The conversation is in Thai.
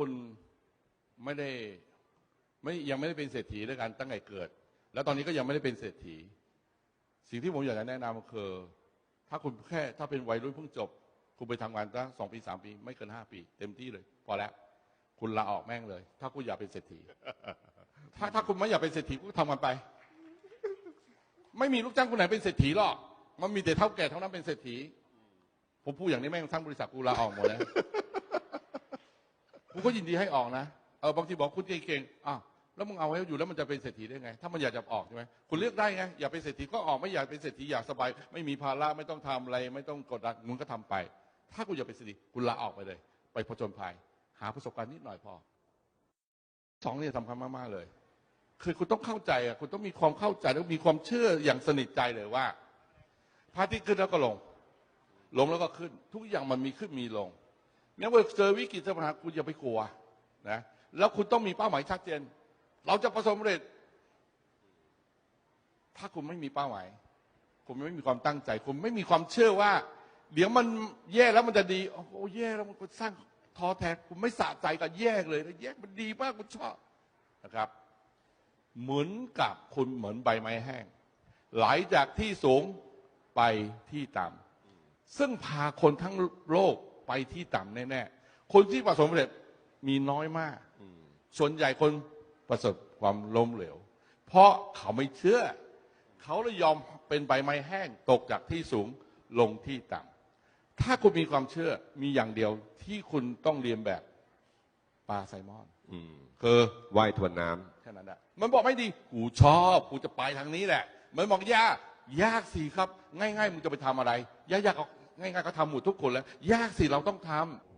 คุณไม่ได้ไม่ยังไม่ได้เป็นเศรษฐีด้วยกันตั้งแต่เกิด แล้วตอนนี้ก็ยังไม่ได้เป็นเศรษฐี สิ่งที่ผมอยากจะแนะนำก็คือ ถ้าคุณแค่ถ้าเป็นวัยรุ่นเพิ่งจบ คุณไปทำงานตั้งสองปีสามปี ไม่เกินห้าปี เต็มที่เลย พอแล้ว คุณลาออกแม่งเลย ถ้าคุณอยากเป็นเศรษฐี ถ้าถ้าคุณไม่อยากเป็นเศรษฐีก็ทำกันไป ไม่มีลูกจ้างคนไหนเป็นเศรษฐีหรอก มันมีแต่เท่าแก่เท่านั้นเป็นเศรษฐีผมพูดอย่างนี้แม่งทั้งบริษัทกูลาออกหมดแล้ว กูก็ยินดีให้ออกนะเออบางทีบอกคุณเก่งๆอ้าวแล้วมึงเอาไว้อยู่แล้วมันจะเป็นเศรษฐีได้ไง ถ้ามันอยากจะออกใช่ไหมคุณเลือกได้ไงอยากเป็นเศรษฐีก็ออกไม่อยากเป็นเศรษฐีอยากสบาย ไม่มีภาระไม่ต้องทำอะไร ไม่ต้องกดดันมึงก็ทำไป ถ้าคุณอยากเป็นเศรษฐีคุณลาออกไปเลย ไปผจญภัย หาประสบการณ์นิดหน่อยพอสองเนี่ยสำคัญมากๆเลย คือคุณต้องเข้าใจอะคุณต้องมีความเข้าใจแล้วมีความเชื่ออย่างสนิทใจเลยว่าพระอาทิตย์ขึ้นแล้วก็ลง ลงแล้วก็ขึ้น ทุกอย่างมันมีขึ้นมีลง เนี่ยเมื่อเจอวิกฤตปัญหาคุณอย่าไปกลัวนะแล้วคุณต้องมีเป้าหมายชัดเจน เราจะประสบความสำเร็จ ถ้าคุณไม่มีเป้าหมาย คุณไม่มีความตั้งใจ คุณไม่มีความเชื่อว่า เดี๋ยวมันแย่แล้วมันจะดีโอ้โหแย่แล้วมันก็สร้างท้อแท้คุณไม่สะใจกับแย่เลยนะแย่มันดีมากคุณชอบนะครับ เหมือนกับคุณเหมือนใบไม้แห้ง ไหลจากที่สูงไปที่ต่ำซึ่งพาคนทั้งโลก ไปที่ต่ำแน่ๆคนที่ประสบความสำเร็จมีน้อยมาก ส่วนใหญ่คนประสบความล้มเหลว เพราะเขาไม่เชื่อ เขาเลยยอมเป็นใบไม้แห้งตกจากที่สูงลงที่ต่ำถ้าคุณมีความเชื่อมีอย่างเดียวที่คุณต้องเรียนแบบปลาไซมอนอืมคือว่ายทวนน้ำแค่นั้นแหละมันบอกไม่ดีกูชอบกูจะไปทางนี้แหละ มันบอกยากยากสิครับ ง่ายๆมึงจะไปทำอะไรยากๆก็ ง่ายๆก็ทำหมดทุกคนแล้ว ยากสิเราต้องทำ